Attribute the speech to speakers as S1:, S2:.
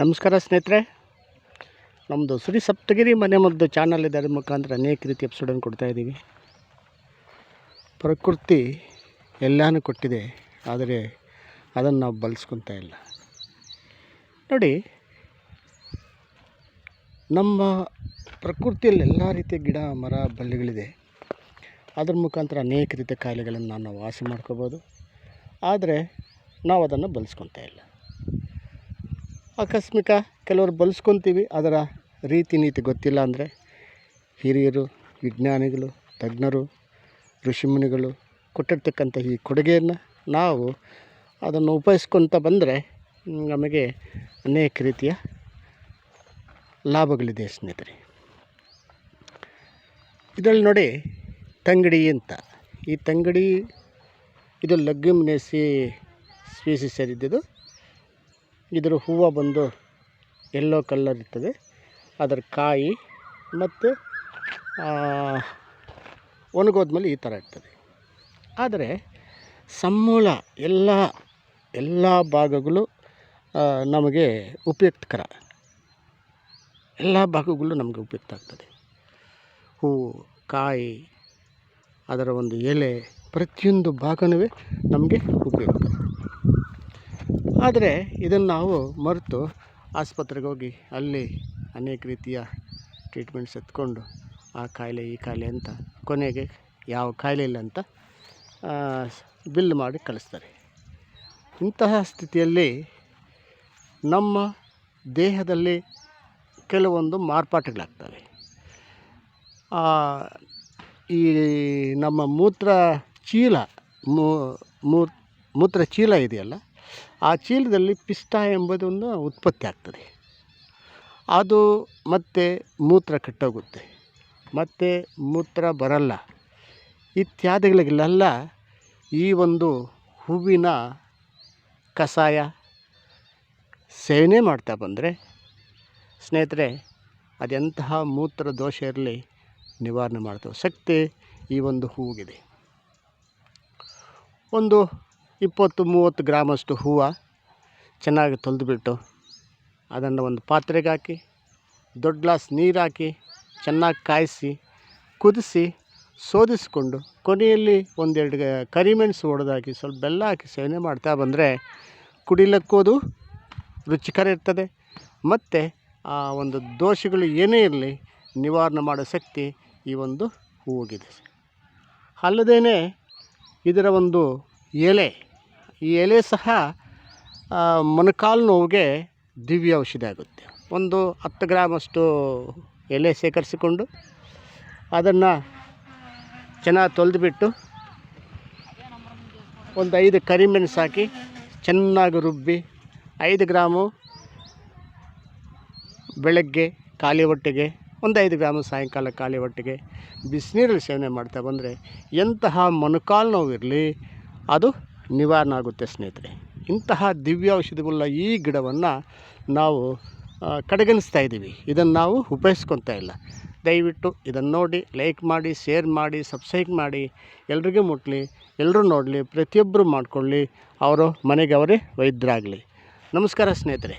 S1: ನಮಸ್ಕಾರ ಸ್ನೇಹಿತರೆ. ನಮ್ಮದು ಶ್ರೀ ಸಪ್ತಗಿರಿ ಮನೆ ಮದ್ದು ಚಾನಲ್ ಇದೆ, ಅದ್ರ ಮುಖಾಂತರ ಅನೇಕ ರೀತಿ ಎಪಿಸೋಡನ್ನು ಕೊಡ್ತಾ ಇದ್ದೀವಿ. ಪ್ರಕೃತಿ ಎಲ್ಲನೂ ಕೊಟ್ಟಿದೆ, ಆದರೆ ಅದನ್ನು ನಾವು ಬಳಸ್ಕೊತಾ ಇಲ್ಲ. ನೋಡಿ, ನಮ್ಮ ಪ್ರಕೃತಿಯಲ್ಲಿ ಎಲ್ಲ ರೀತಿಯ ಗಿಡ, ಮರ, ಬಳ್ಳಿಗಳಿದೆ. ಅದ್ರ ಮುಖಾಂತರ ಅನೇಕ ರೀತಿಯ ಕಾಯಿಲೆಗಳನ್ನು ನಾವು ವಾಸಿ ಮಾಡ್ಕೋಬೋದು. ಆದರೆ ನಾವು ಅದನ್ನು ಬಳಸ್ಕೊತಾ ಇಲ್ಲ. ಆಕಸ್ಮಿಕ ಕೆಲವರು ಬಳಸ್ಕೊತೀವಿ, ಅದರ ರೀತಿ ನೀತಿ ಗೊತ್ತಿಲ್ಲ ಅಂದರೆ ಹಿರಿಯರು, ವಿಜ್ಞಾನಿಗಳು, ತಜ್ಞರು ಋಷಿಮುನಿಗಳು ಕೊಟ್ಟಿರ್ತಕ್ಕಂಥ ಈ ಕೊಡುಗೆಯನ್ನು ನಾವು ಅದನ್ನು ಉಪಯೋಗಿಸ್ಕೊತ ಬಂದರೆ ನಮಗೆ ಅನೇಕ ರೀತಿಯ ಲಾಭಗಳಿದೆ ಸ್ನೇಹಿತರೆ. ಇದರಲ್ಲಿ ನೋಡಿ ತಂಗಡಿ ಅಂತ. ಈ ತಂಗಡಿ ಇದು ಲಗ್ಯುಮಿನೇಸಿ ಸ್ಪೀಸಿಸ್ ಸೇರಿದ್ದು ಇದರ ಹೂವು ಬಂದು ಎಲ್ಲೋ ಕಲರ್ ಇರ್ತದೆ ಅದರ ಕಾಯಿ ಮತ್ತು ಒಣಗೋದ್ಮೇಲೆ ಈ ಥರ ಇರ್ತದೆ. ಆದರೆ ಸಮೂಲ ಎಲ್ಲ ಎಲ್ಲ ಭಾಗಗಳು ನಮಗೆ ಉಪಯುಕ್ತಕರ. ಎಲ್ಲ ಭಾಗಗಳು ನಮಗೆ ಉಪಯುಕ್ತ ಆಗ್ತದೆ. ಹೂವು ಕಾಯಿ, ಅದರ ಒಂದು ಎಲೆ ಪ್ರತಿಯೊಂದು ಭಾಗನೂ ನಮಗೆ ಉಪಯುಕ್ತ. ಆದರೆ ಇದನ್ನು ನಾವು ಮರೆತು ಆಸ್ಪತ್ರೆಗೆ ಹೋಗಿ ಅಲ್ಲಿ ಅನೇಕ ರೀತಿಯ ಟ್ರೀಟ್ಮೆಂಟ್ಸ್ ಎತ್ಕೊಂಡು ಆ ಕಾಯಿಲೆ ಈ ಕಾಯಿಲೆ ಅಂತ ಕೊನೆಗೆ ಯಾವ ಕಾಯಿಲೆ ಇಲ್ಲ ಅಂತ ಬಿಲ್ ಮಾಡಿ ಕಳಿಸ್ತಾರೆ. ಇಂತಹ ಸ್ಥಿತಿಯಲ್ಲಿ ನಮ್ಮ ದೇಹದಲ್ಲಿ ಕೆಲವೊಂದು ಮಾರ್ಪಾಟುಗಳಾಗ್ತವೆ. ಈ ನಮ್ಮ ಮೂತ್ರ ಚೀಲ ಮೂತ್ರ ಚೀಲ ಇದೆಯಲ್ಲ ಆ ಚೀಲದಲ್ಲಿ ಪಿಷ್ಟ ಎಂಬುದೊಂದು ಉತ್ಪತ್ತಿ ಆಗ್ತದೆ. ಅದು ಮತ್ತೆ ಮೂತ್ರ ಕೆಟ್ಟೋಗುತ್ತೆ. ಮತ್ತು ಮೂತ್ರ ಬರಲ್ಲ. ಇತ್ಯಾದಿಗಳಿಗೆಲ್ಲ ಈ ಒಂದು ಹೂವಿನ ಕಷಾಯ ಸೇವನೆ ಮಾಡ್ತಾ ಬಂದರೆ ಸ್ನೇಹಿತರೆ, ಅದೆಂತಹ ಮೂತ್ರ ದೋಷ ಇರಲಿ ನಿವಾರಣೆ ಮಾಡ್ತವೆ. ಶಕ್ತಿ ಈ ಒಂದು ಹೂವಿಗಿದೆ. ಒಂದು ಇಪ್ಪತ್ತು ಮೂವತ್ತು ಗ್ರಾಮಷ್ಟು ಹೂವು ಚೆನ್ನಾಗಿ ತೊಳೆದುಬಿಟ್ಟು ಅದನ್ನು ಒಂದು ಪಾತ್ರೆಗೆ ಹಾಕಿ, ದೊಡ್ಡ ಗ್ಲಾಸ್ ನೀರು ಹಾಕಿ, ಚೆನ್ನಾಗಿ ಕಾಯಿಸಿ, ಕುದಿಸಿ ಶೋಧಿಸಿಕೊಂಡು ಕೊನೆಯಲ್ಲಿ ಒಂದೆರಡು ಕರಿಮೆಣಸು ಹೊಡೆದಾಕಿ ಸ್ವಲ್ಪ ಬೆಲ್ಲ ಹಾಕಿ ಸೇವನೆ ಮಾಡ್ತಾ ಬಂದರೆ ಕುಡಿಲಿಕ್ಕೂ ಅದು ರುಚಿಕರ ಇರ್ತದೆ. ಮತ್ತು ಆ ಒಂದು ದೋಷಗಳು ಏನೇ ಇರಲಿ ನಿವಾರಣೆ ಮಾಡೋ ಶಕ್ತಿ ಈ ಒಂದು ಹೂವಿಗಿದೆ. ಅಲ್ಲದೇ ಇದರ ಒಂದು ಎಲೆ ಈ ಎಲೆ ಸಹ ಮೊಣಕಾಲು ನೋವಿಗೆ ದಿವ್ಯ ಔಷಧಿ ಆಗುತ್ತೆ. ಒಂದು ಹತ್ತು ಗ್ರಾಮಷ್ಟು ಎಲೆ ಶೇಖರಿಸಿಕೊಂಡು ಅದನ್ನು ಚೆನ್ನಾಗಿ ತೊಳೆದುಬಿಟ್ಟು ಒಂದು ಐದು ಕರಿಮೆಣಸು ಹಾಕಿ ಚೆನ್ನಾಗಿ ರುಬ್ಬಿ ಐದು ಗ್ರಾಮು ಬೆಳಗ್ಗೆ ಖಾಲಿ ಹೊಟ್ಟೆಗೆ, ಒಂದು ಐದು ಗ್ರಾಮು ಸಾಯಂಕಾಲ ಖಾಲಿ ಹೊಟ್ಟೆಗೆ ಬಿಸಿನೀರಲ್ಲಿ ಸೇವನೆ ಮಾಡ್ತಾ ಬಂದರೆ ಎಂತಹ ಮೊಣಕಾಲು ನೋವಿರಲಿ, ಅದು ನಿವಾರಣೆ ಆಗುತ್ತೆ ಸ್ನೇಹಿತರೆ. ಇಂತಹ ದಿವ್ಯ ಔಷಧಿಗಳ ಈ ಗಿಡವನ್ನು ನಾವು ಕಡೆಗಣಿಸ್ತಾ ಇದ್ದೀವಿ. ಇದನ್ನು ನಾವು ಉಪಯೋಗಿಸ್ಕೊತಾ ಇಲ್ಲ. ದಯವಿಟ್ಟು ಇದನ್ನು ನೋಡಿ, ಲೈಕ್ ಮಾಡಿ, ಶೇರ್ ಮಾಡಿ, ಸಬ್ಸ್ಕ್ರೈಬ್ ಮಾಡಿ, ಎಲ್ರಿಗೂ ಮುಟ್ಟಲಿ ಎಲ್ಲರೂ ನೋಡಲಿ ಪ್ರತಿಯೊಬ್ಬರು ಮಾಡಿಕೊಳ್ಳಿ, ಅವರು ಮನೆಗೆ ಅವರೇ ವೈದ್ಯರಾಗಲಿ. ನಮಸ್ಕಾರ ಸ್ನೇಹಿತರೆ.